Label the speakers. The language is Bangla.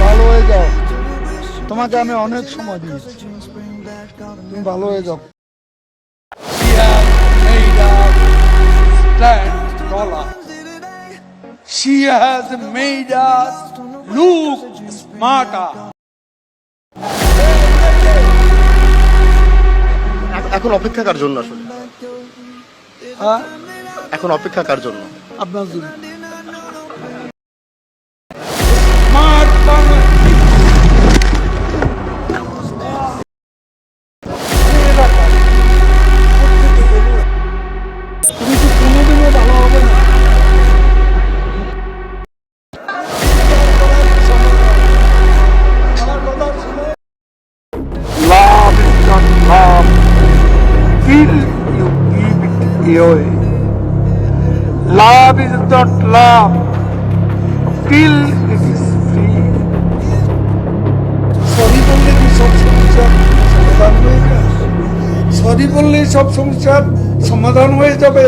Speaker 1: ভালো হয়ে যাও। তোমাকে আমি অনেক সময় দিয়েছি। তুমি ভালো হয়ে যাও।
Speaker 2: She has made us look
Speaker 3: এখন অপেক্ষা কার জন্য আসলে?
Speaker 1: হ্যাঁ?
Speaker 3: এখন অপেক্ষা কার জন্য?
Speaker 1: আপনার জন্য। Till you give it away. Love is not love till it is free. Sorry বললে কি সব সমস্যার সমাধান হয়ে যাবে সরি বললে সব সমস্যার সমাধান হয়ে যাবে